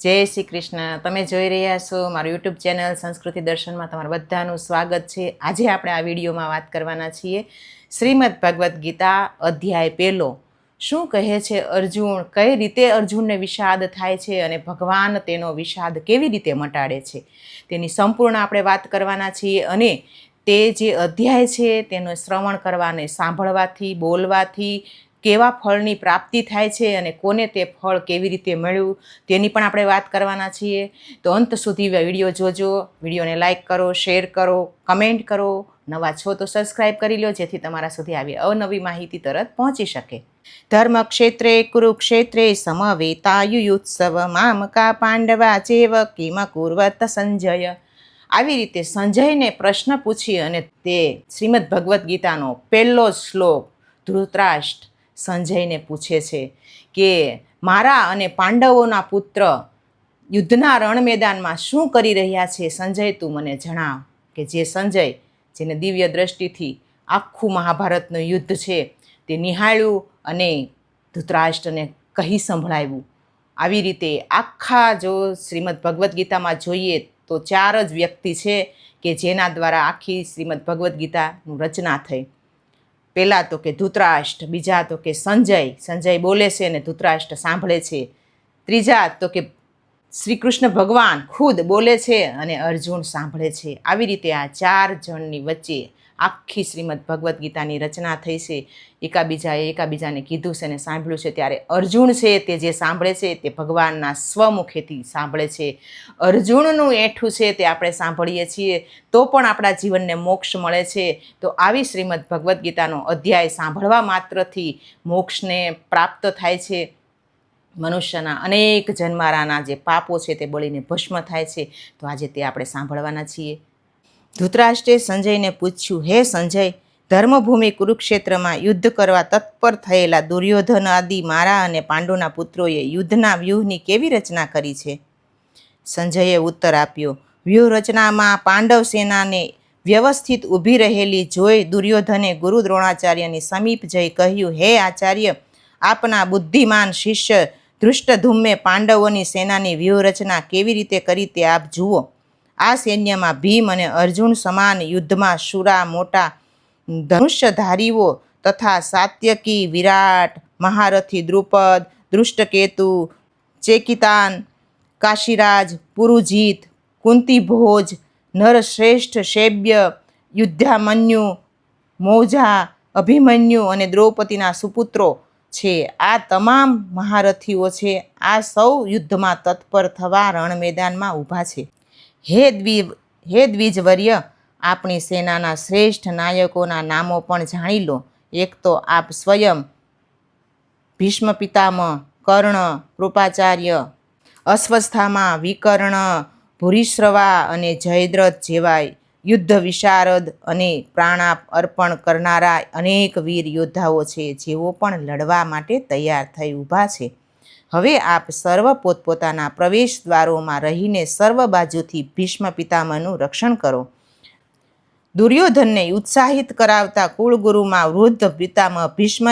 જય શ્રી કૃષ્ણ. તમે જોઈ રહ્યા છો મારું યુટ્યુબ ચેનલ સંસ્કૃતિ દર્શનમાં તમારું બધાનું સ્વાગત છે. આજે આપણે આ વિડીયોમાં વાત કરવાના છીએ શ્રીમદ ભગવદ્ ગીતા અધ્યાય પહેલો. શું કહે છે અર્જુન? કઈ રીતે અર્જુનને વિષાદ થાય છે અને ભગવાન તેનો વિષાદ કેવી રીતે મટાડે છે? તેની સંપૂર્ણ આપણે વાત કરવાના છીએ અને તે જે અધ્યાય છે તેનું શ્રવણ કરવાને સાંભળવાથી, બોલવાથી કેવા ફળની પ્રાપ્તિ થાય છે અને કોને તે ફળ કેવી રીતે મળ્યું, તેની પણ આપણે વાત કરવાના છીએ. તો અંત સુધી વીડિયો જોજો, વિડીયોને લાઇક કરો, શેર કરો, કમેન્ટ કરો. નવા છો તો સબસ્ક્રાઇબ કરી લો, જેથી તમારા સુધી આવી અવનવી માહિતી તરત પહોંચી શકે. ધર્મ ક્ષેત્રે કુરુક્ષેત્રે સમવેતાયુયુત્સવ મામકા પાંડવા ચેવ કિમ કુર્વત સંજય. આવી રીતે સંજયને પ્રશ્ન પૂછી અને તે શ્રીમદ ભગવદ્ ગીતાનો પહેલો શ્લોક ધૃતરાષ્ટ્ર સંજયને પૂછે છે કે મારા અને પાંડવોના પુત્ર યુદ્ધના રણ મેદાનમાં શું કરી રહ્યા છે? સંજય, તું મને જણાવ કે જે સંજય, જેને દિવ્ય દ્રષ્ટિથી આખું મહાભારતનું યુદ્ધ છે, તે નિહાળ્યું અને ધૃતરાષ્ટ્રને કહી સંભળાવ્યું. આવી રીતે આખા જો શ્રીમદ ભગવદ્ ગીતામાં જોઈએ તો ચાર જ વ્યક્તિ છે કે જેના દ્વારા આખી શ્રીમદ ભગવદ્ ગીતાનું રચના થઈ. પહેલાં તો કે ધૃતરાષ્ટ્ર, બીજા તો કે સંજય. સંજય બોલે છે અને ધૃતરાષ્ટ્ર સાંભળે છે. ત્રીજા તો કે શ્રી કૃષ્ણ ભગવાન ખુદ બોલે છે અને અર્જુન સાંભળે છે. આવી રીતે આ ચાર જણની વચ્ચે આખી શ્રીમદ ભગવદ્ ગીતાની રચના થઈ છે. એકાબીજાએ એકાબીજાને કીધું છે અને સાંભળ્યું છે. ત્યારે અર્જુન છે તે જે સાંભળે છે તે ભગવાનના સ્વમુખેથી સાંભળે છે. અર્જુનનું એઠું છે તે આપણે સાંભળીએ છીએ. તો પણ આપણા જીવનને મોક્ષ મળે છે. તો આવી શ્રીમદ ભગવદ્ ગીતાનો અધ્યાય સાંભળવા માત્રથી મોક્ષને પ્રાપ્ત થાય છે. મનુષ્યના અનેક જન્મારાના જે પાપો છે તે બળીને ભસ્મ થાય છે. તો આજે તે આપણે સાંભળવાના છીએ. ધૃતરાષ્ટ્રે સંજયને પૂછ્યું, હે સંજય, ધર્મભૂમિ કુરુક્ષેત્રમાં યુદ્ધ કરવા તત્પર થયેલા દુર્યોધન આદિ મારા અને પાંડુના પુત્રોએ યુદ્ધના વ્યૂહની કેવી રચના કરી છે? સંજયે ઉત્તર આપ્યો, વ્યૂહરચનામાં પાંડવ સેનાને વ્યવસ્થિત ઊભી રહેલી જોઈ દુર્યોધને ગુરુ દ્રોણાચાર્યની સમીપ જઈ કહ્યું, હે આચાર્ય, આપના બુદ્ધિમાન શિષ્ય ધૃષ્ટધુમ્મે પાંડવોની સેનાની વ્યૂહરચના કેવી રીતે કરી તે આપ જુઓ. આ સૈન્યમાં ભીમ અને અર્જુન સમાન યુદ્ધમાં શુરા મોટા ધનુષ્યધારીઓ તથા સાત્યકી, વિરાટ, મહારથી દ્રુપદ, દૃષ્ટકેતુ, ચેકિતાન, કાશીરાજ, પુરુજીત, કુંતીભોજ, નરશ્રેષ્ઠ શૈબ્ય યુદ્ધામન્યુ, મૌજા, અભિમન્યુ અને દ્રૌપદીના સુપુત્રો છે. આ તમામ મહારથીઓ છે. આ સૌ યુદ્ધમાં તત્પર થવા રણ મેદાનમાં ઊભા છે. હે દ્વિ હે દ્વિજવર્ય, આપણી સેનાના શ્રેષ્ઠ નાયકોના નામો પણ જાણી લો. એક તો આપ સ્વયં ભીષ્મ પિતામહ કર્ણ, કૃપાચાર્ય, અસ્વસ્થામાં, વિકર્ણ, ભૂરિશ્રવા અને જયદ્રથ જેવા યુદ્ધ વિશારદ અને પ્રાણાપ અર્પણ કરનારા અનેક વીર યોદ્ધાઓ છે જેઓ પણ લડવા માટે તૈયાર થઈ ઊભા છે. હવે આપ સર્વ પોતપોતાના પ્રવેશ દ્વારોમાં રહીને સર્વ બાજુથી ભીષ્મ પિતામહનું રક્ષણ કરો. દુર્યોધનને ઉત્સાહિત કરાવતા કુળગુરુમાં વૃદ્ધ પિતામહ ભીષ્મ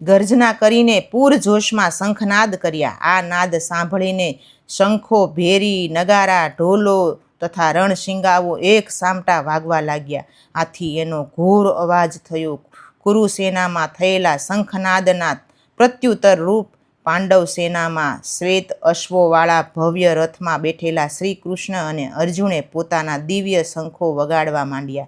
ગર્જના કરીને પૂરજોશમાં શંખનાદ કર્યા. આ નાદ સાંભળીને શંખો, ભેરી, નગારા, ઢોલો તથા રણશિંગાઓ એક સામટા વાગવા લાગ્યા. આથી એનો ઘોર અવાજ થયો. કુરુસેનામાં થયેલા શંખનાદના પ્રત્યુત્તર રૂપ પાંડવ સેનામાં શ્વેત અશ્વોવાળા ભવ્ય રથમાં બેઠેલા શ્રી કૃષ્ણ અને અર્જુને પોતાના દિવ્ય શંખો વગાડવા માંડ્યા.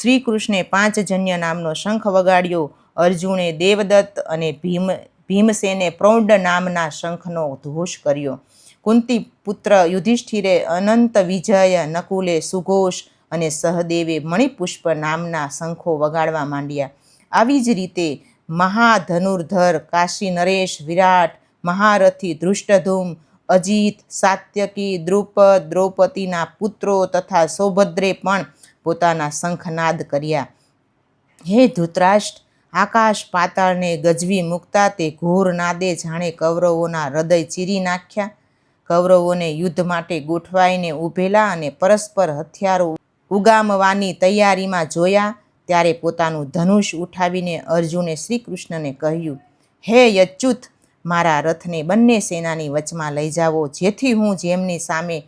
શ્રી કૃષ્ણે પાંચજન્ય નામનો શંખ વગાડ્યો. અર્જુને દેવદત્ત અને ભીમ, ભીમસેને પ્રૌઢ નામના શંખનો ઘોષ કર્યો. કુંતી પુત્ર યુધિષ્ઠિરે અનંત વિજય, નકુલે સુઘોષ અને સહદેવે મણિપુષ્પ નામના શંખો વગાડવા માંડ્યા. આવી જ રીતે મહાધનુર્ધર, કાશી નરેશ, વિરાટ, મહારથી ધૃષ્ટધૂમ, અજીત, સાત્યકી, દ્રુપદ, દ્રૌપદીના પુત્રો તથા સૌભદ્રે પણ પોતાના શંખનાદ કર્યા. હે ધૃતરાષ્ટ્ર, આકાશ પાતાળને ગજવી મૂકતા તે ઘોર નાદે જાણે કૌરવોના હૃદય ચીરી નાખ્યા. કૌરવોને યુદ્ધ માટે ગોઠવાઈને ઊભેલા અને પરસ્પર હથિયારો ઉગામવાની તૈયારીમાં જોયા. ત્યારે પોતાનું ધનુષ ઉઠાવીને અર્જુને શ્રી કૃષ્ણને કહ્યું, હે યચ્યુત, મારા રથને બંને સેનાની વચમાં લઈ જાઓ, જેથી હું જેમની સામે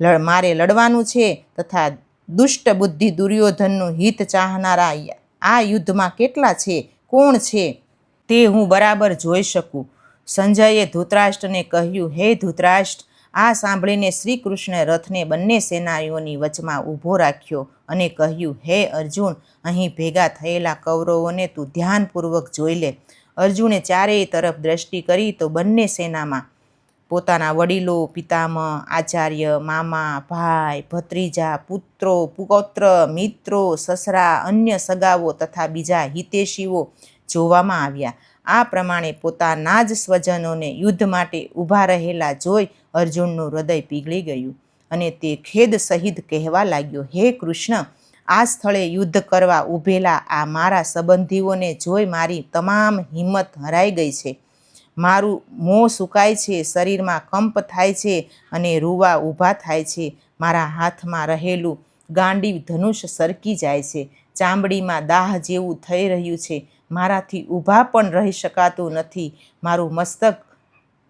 લડ, મારે લડવાનું છે તથા દુષ્ટ બુદ્ધિ દુર્યોધનનું હિત ચાહનારા આ યુદ્ધમાં કેટલા છે, કોણ છે, તે હું બરાબર જોઈ શકું. સંજયે ધૃતરાષ્ટ્રને કહ્યું, હે ધૃતરાષ્ટ્ર આ સાંભળીને શ્રી કૃષ્ણ રથને બંને સેનાનીઓની વચમાં ઊભો રાખ્યો અને કહ્યું, હે અર્જુન, અહીં ભેગા થયેલા કૌરવોને તું ધ્યાનપૂર્વક જોઈ લે. અર્જુને ચારેય તરફ દ્રષ્ટિ કરી તો બંને સેનામાં પોતાના વડીલો, પિતામહ, આચાર્ય, મામા, ભાઈ, ભત્રીજા, પુત્રો, પુત્ર, મિત્રો, સસરા, અન્ય સગાઓ તથા બીજા હિતેશીઓ જોવામાં આવ્યા. આ પ્રમાણે પોતાના જ સ્વજનોને યુદ્ધ માટે ઊભા રહેલા જોઈ અર્જુનનું હૃદય પીગળી ગયું અને તે ખેદ સહિત કહેવા લાગ્યો, હે કૃષ્ણ, આ સ્થળે યુદ્ધ કરવા ઊભેલા આ મારા સંબંધીઓને જોઈ મારી તમામ હિંમત હરાઈ ગઈ છે. મારું મોં સુકાય છે, શરીરમાં કંપ થાય છે અને રૂવા ઊભા થાય છે. મારા હાથમાં રહેલું ગાંડી ધનુષ સરકી જાય છે. ચામડીમાં દાહ જેવું થઈ રહ્યું છે. મારાથી ઊભા પણ રહી શકાતું નથી. મારું મસ્તક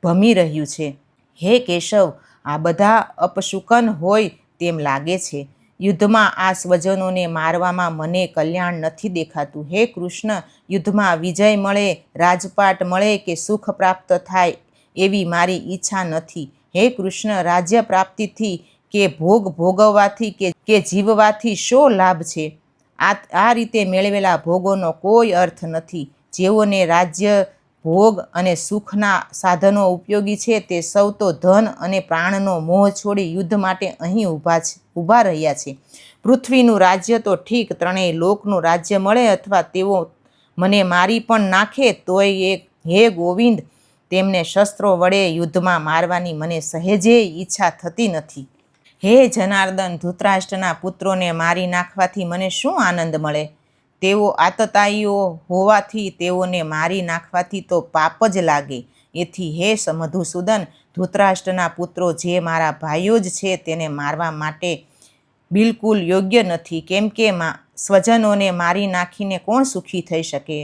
ભમી રહ્યું છે. હે કેશવ, આ બધા અપશુકન હોય તેમ લાગે છે. યુદ્ધમાં આ સ્વજનોને મારવામાં મને કલ્યાણ નથી દેખાતું. હે કૃષ્ણ, યુદ્ધમાં વિજય મળે, રાજપાટ મળે કે સુખ પ્રાપ્ત થાય એવી મારી ઈચ્છા નથી. હે કૃષ્ણ, રાજ્ય પ્રાપ્તિથી કે ભોગ ભોગવવાથી કે કે જીવવાથી શો લાભ છે? આ આ રીતે મેળવેલા ભોગોનો કોઈ અર્થ નથી. જેઓને રાજ્ય ભોગ અને સુખના સાધનો ઉપયોગી છે તે સૌ તો ધન અને પ્રાણનો મોહ છોડી યુદ્ધ માટે અહીં ઊભા છે, ઊભા રહ્યા છે. પૃથ્વીનું રાજ્ય તો ઠીક, ત્રણેય લોકનું રાજ્ય મળે અથવા તેઓ મને મારી પણ નાખે તોય એક, હે ગોવિંદ, તેમને શસ્ત્રો વડે યુદ્ધમાં મારવાની મને સહેજે ઈચ્છા થતી નથી. હે જનાર્દન, ધૃતરાષ્ટ્રના પુત્રોને મારી નાખવાથી મને શું આનંદ મળે? તેઓ આતતાઈઓ હોવાથી તેઓને મારી નાખવાથી તો પાપ જ લાગે. એથી હે મધુસૂદન ધૃતરાષ્ટ્રના પુત્રો, જે મારા ભાઈઓ જ છે તેને મારવા માટે બિલકુલ યોગ્ય નથી. કેમ કે સ્વજનોને મારી નાખીને કોણ સુખી થઈ શકે?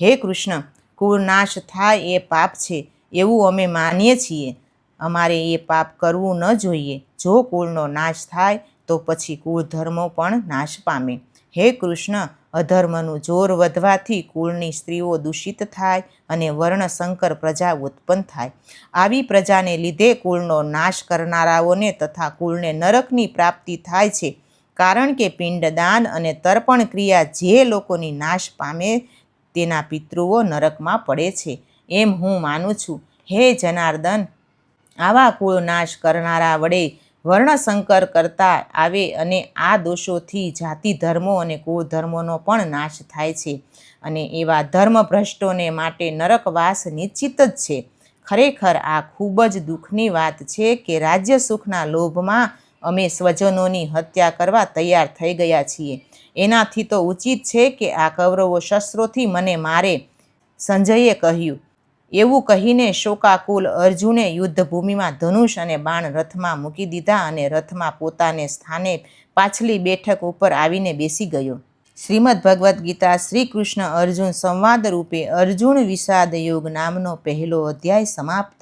હે કૃષ્ણ કુળ નાશ થાય એ પાપ છે, એવું અમે માનીએ છીએ. અમારે એ પાપ કરવું ન જોઈએ. જો કુળનો નાશ થાય, તો પછી કુળ ધર્મો પણ નાશ પામે. હે કૃષ્ણ અધર્મનું જોર વધવાથી કુળની સ્ત્રીઓ દૂષિત થાય અને વર્ણશંકર પ્રજા ઉત્પન્ન થાય. આવી પ્રજાને લીધે કુળનો નાશ કરનારાઓને તથા કુળને નરકની પ્રાપ્તિ થાય છે. કારણ કે પિંડદાન અને તર્પણ ક્રિયા જે લોકોની નાશ પામે તેના પિતૃઓ નરકમાં પડે છે. એમ હું માનું છું. હે જનાર્દન, આવા કુળ નાશ કરનારા વડે વર્ણશંકર કરતા આવે અને આ દોષોથી જાતિ ધર્મો અને ધર્મોનો પણ નાશ થાય છે. અને એવા ધર્મભ્રષ્ટોને માટે નરકવાસ નિશ્ચિત જ છે. ખરેખર આ ખૂબ જ દુઃખની વાત છે કે રાજ્ય સુખના લોભમાં અમે સ્વજનોની હત્યા કરવા તૈયાર થઈ ગયા છીએ. એનાથી તો ઉચિત છે કે આ કૌરવો શસ્ત્રોથી મને મારે. સંજયે કહ્યું એવું કહીને શોકાકુલ અર્જુને યુદ્ધભૂમિમાં ધનુષ અને બાણ રથમાં મૂકી દીધા અને રથમાં પોતાને સ્થાને પાછલી બેઠક ઉપર આવીને બેસી ગયો. શ્રીમદ ભગવદ્ ગીતા શ્રી કૃષ્ણ અર્જુન સંવાદ રૂપે અર્જુન વિષાદ યોગ નામનો પહેલો અધ્યાય સમાપ્ત.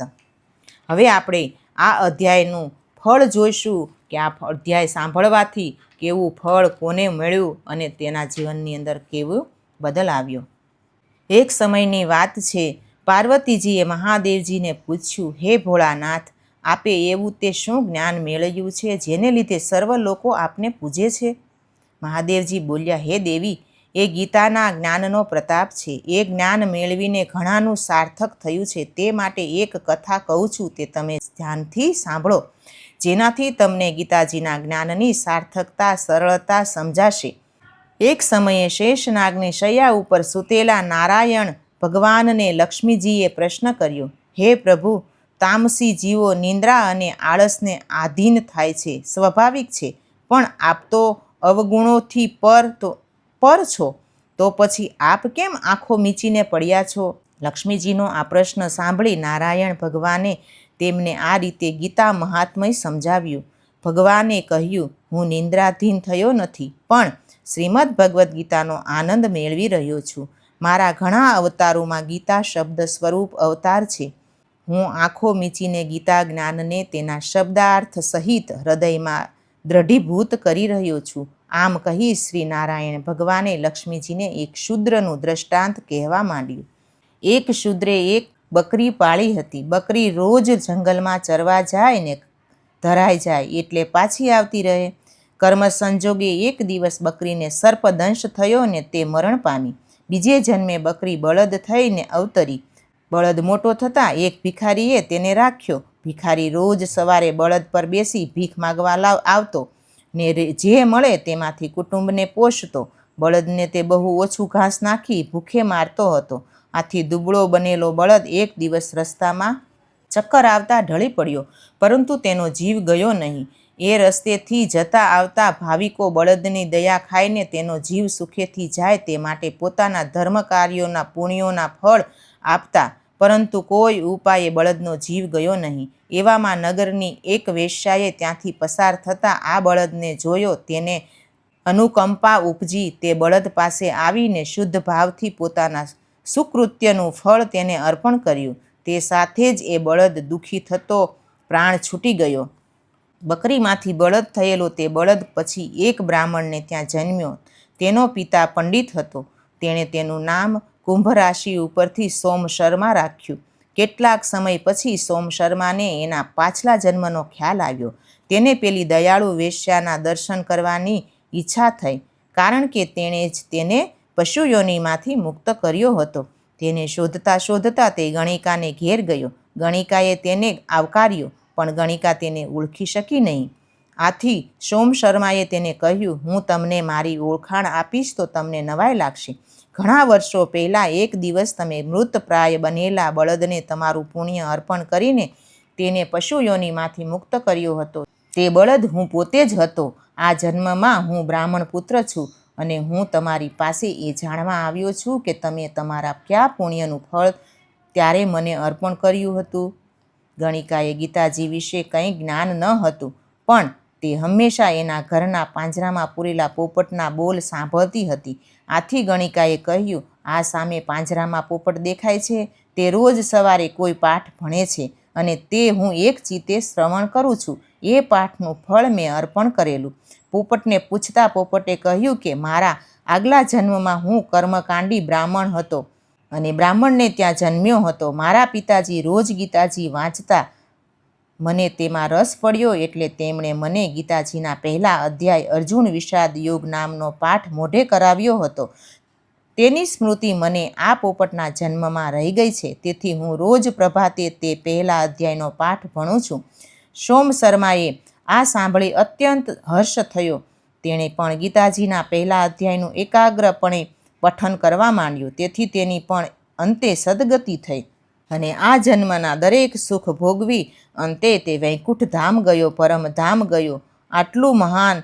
હવે આપણે આ અધ્યાયનું ફળ જોઈશું કે આ અધ્યાય સાંભળવાથી કેવું ફળ કોને મળ્યું અને તેના જીવનની અંદર કેવું બદલ આવ્યો. એક સમયની વાત છે પાર્વતીજીએ મહાદેવજીને પૂછ્યું, હે ભોળાનાથ, આપે એવું તે શું જ્ઞાન મેળવ્યું છે જેને લીધે સર્વ લોકો આપને પૂજે છે? મહાદેવજી બોલ્યા, હે દેવી, એ ગીતાના જ્ઞાનનો પ્રતાપ છે. એ જ્ઞાન મેળવીને ઘણાનું સાર્થક થયું છે. તે માટે એક કથા કહું છું, તે તમે ધ્યાનથી સાંભળો. જેનાથી તમને ગીતાજીના જ્ઞાનની સાર્થકતા, સરળતા સમજાશે. એક સમયે શેષનાગની શૈયા ઉપર સૂતેલા નારાયણ ભગવાનને લક્ષ્મીજીએ પ્રશ્ન કર્યો, હે પ્રભુ, તામસી જીવો નિંદ્રા અને આળસને આધીન થાય છે, સ્વાભાવિક છે, પણ આપ તો અવગુણોથી પર તો, પર છો, તો પછી આપ કેમ આંખો મીચીને પડ્યા છો? લક્ષ્મીજીનો આ પ્રશ્ન સાંભળી નારાયણ ભગવાને તેમને આ રીતે ગીતા મહાત્મય સમજાવ્યું. ભગવાને કહ્યું, હું નિંદ્રાધીન થયો નથી, પણ શ્રીમદ ભગવદ્ ગીતાનો આનંદ મેળવી રહ્યો છું. મારા ઘણા અવતારોમાં ગીતા શબ્દ સ્વરૂપ અવતાર છે. હું આંખો મીચીને ગીતા જ્ઞાનને તેના શબ્દાર્થ સહિત હૃદયમાં દ્રઢીભૂત કરી રહ્યો છું. આમ કહી શ્રી નારાયણ ભગવાને લક્ષ્મીજીને એક શૂદ્રનું દ્રષ્ટાંત કહેવા માંડ્યું. એક શૂદ્રે એક બકરી પાળી હતી. બકરી રોજ જંગલમાં ચરવા જાય ને ધરાઈ જાય એટલે પાછી આવતી રહે. કર્મ સંજોગે એક દિવસ બકરીને સર્પદંશ થયો ને તે મરણ પામી. બીજે જન્મે બકરી બળદ થઈને અવતરી. બળદ મોટો થતાં એક ભિખારીએ તેને રાખ્યો. ભિખારી રોજ સવારે બળદ પર બેસી ભીખ માગવા લાવ આવતો ને જે મળે તેમાંથી કુટુંબને પોષતો. બળદને તે બહુ ઓછું ઘાસ નાખી ભૂખે મારતો હતો. આથી દુબળો બનેલો બળદ એક દિવસ રસ્તામાં ચક્કર આવતા ઢળી પડ્યો. પરંતુ તેનો જીવ ગયો નહીં. એ રસ્તેથી જતા આવતા ભાવિકો બળદની દયા ખાઈને તેનો જીવ સુખેથી જાય તે માટે પોતાના ધર્મ કાર્યોના પુણ્યોના ફળ આપતા, પરંતુ કોઈ ઉપાયે બળદનો જીવ ગયો નહીં. એવામાં નગરની એક વેશ્યાએ ત્યાંથી પસાર થતાં આ બળદને જોયો, તેને અનુકંપા ઉપજી તે બળદ પાસે આવીને શુદ્ધ ભાવથી પોતાના સુકૃત્યનું ફળ તેને અર્પણ કર્યું. તે સાથે જ એ બળદ દુઃખી થતો પ્રાણ છૂટી ગયો. બકરીમાંથી બળદ થયેલો તે બળદ પછી એક બ્રાહ્મણને ત્યાં જન્મ્યો. તેનો પિતા પંડિત હતો. તેણે તેનું નામ કુંભ રાશિ ઉપરથી સોમ શર્મા રાખ્યું. કેટલાક સમય પછી સોમ શર્માને એના પાછલા જન્મનો ખ્યાલ આવ્યો. તેને પેલી દયાળુ વેશ્યાના દર્શન કરવાની ઈચ્છા થઈ, કારણ કે તેણે જ તેને પશુયોનીમાંથી મુક્ત કર્યો હતો. તેને શોધતા શોધતા તે ગણિકાને ઘેર ગયો. ગણિકાએ તેને આવકાર્યો. પણ ગણિકા તેને ઓળખી શકી નહીં. આથી સોમ શર્માએ તેને કહ્યું, હું તમને મારી ઓળખાણ આપીશ તો તમને નવાઈ લાગશે. ઘણા વર્ષો પહેલાં એક દિવસ તમે મૃતપ્રાય બનેલા બળદને તમારું પુણ્ય અર્પણ કરીને તેને પશુઓનીમાંથી મુક્ત કર્યો હતો. તે બળદ હું પોતે જ હતો. આ જન્મમાં હું બ્રાહ્મણ પુત્ર છું અને હું તમારી પાસે એ જાણવા આવ્યો છું કે તમે તમારા કયા પુણ્યનું ફળ ત્યારે મને અર્પણ કર્યું હતું? ગણિકાએ ગીતાજી વિશે કંઈ જ્ઞાન ન હતું, પણ તે હંમેશા એના ઘરના પાંજરામાં પૂરેલા પોપટના બોલ સાંભળતી હતી. આથી ગણિકાએ કહ્યું, આ સામે પાંજરામાં પોપટ દેખાય છે, તે રોજ સવારે કોઈ પાઠ ભણે છે, અને તે હું એક ચિત્તે શ્રવણ કરું છું. એ પાઠનું ફળ મેં અર્પણ કરેલું. પોપટને પૂછતા પોપટે કહ્યું કે, મારા આગલા જન્મમાં હું કર્મકાંડી બ્રાહ્મણ હતો. અને બ્રાહ્મણને ત્યાં જન્મ્યો હતો. મારા પિતાજી રોજ ગીતાજી વાંચતા મને તેમાં રસ પડ્યો એટલે તેમણે મને ગીતાજીના પહેલા અધ્યાય અર્જુન વિષાદ યોગ નામનો પાઠ મોઢે કરાવ્યો હતો. તેની સ્મૃતિ મને આ પોપટના જન્મમાં રહી ગઈ છે. તેથી હું રોજ પ્રભાતે તે પહેલા અધ્યાયનો પાઠ ભણું છું. સોમ શર્માએ આ સાંભળી અત્યંત હર્ષ થયો. તેણે પણ ગીતાજીના પહેલા અધ્યાયનું એકાગ્રપણે પઠન કરવા માંડ્યું. તેથી તેની પણ અંતે સદગતિ થઈ અને આ જન્મના દરેક સુખ ભોગવી અંતે તે વૈકુંઠ ધામ ગયો પરમ ધામ ગયો. આટલું મહાન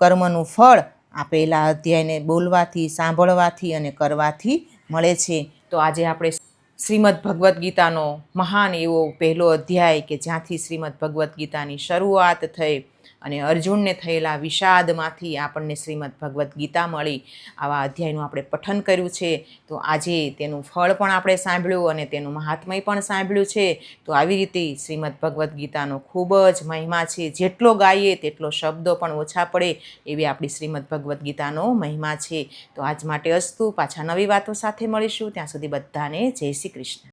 કર્મનું ફળ આ પહેલા અધ્યાયને બોલવાથી, સાંભળવાથી અને કરવાથી મળે છે. તો આજે આપણે શ્રીમદ ભગવદ્ ગીતાનો મહાન એવો પહેલો અધ્યાય કે જ્યાંથી શ્રીમદ ભગવદ્ ગીતાની શરૂઆત થઈ. અને અર્જુનને થયેલા વિષાદમાંથી આપણને શ્રીમદ ભગવદ્ ગીતા મળી. આવા અધ્યાયનું આપણે પઠન કર્યું છે. તો આજે તેનું ફળ પણ આપણે સાંભળ્યું અને તેનું મહાત્મય પણ સાંભળ્યું છે. તો આવી રીતે શ્રીમદ ભગવદ્ ગીતાનો ખૂબ જ મહિમા છે. જેટલો ગાઈએ તેટલો શબ્દો પણ ઓછા પડે એવી આપણી શ્રીમદ ભગવદ્ ગીતાનો મહિમા છે. તો આજ માટે અસ્તુ. પાછા નવી વાતો સાથે મળીશું. ત્યાં સુધી બધાને જય શ્રી કૃષ્ણ.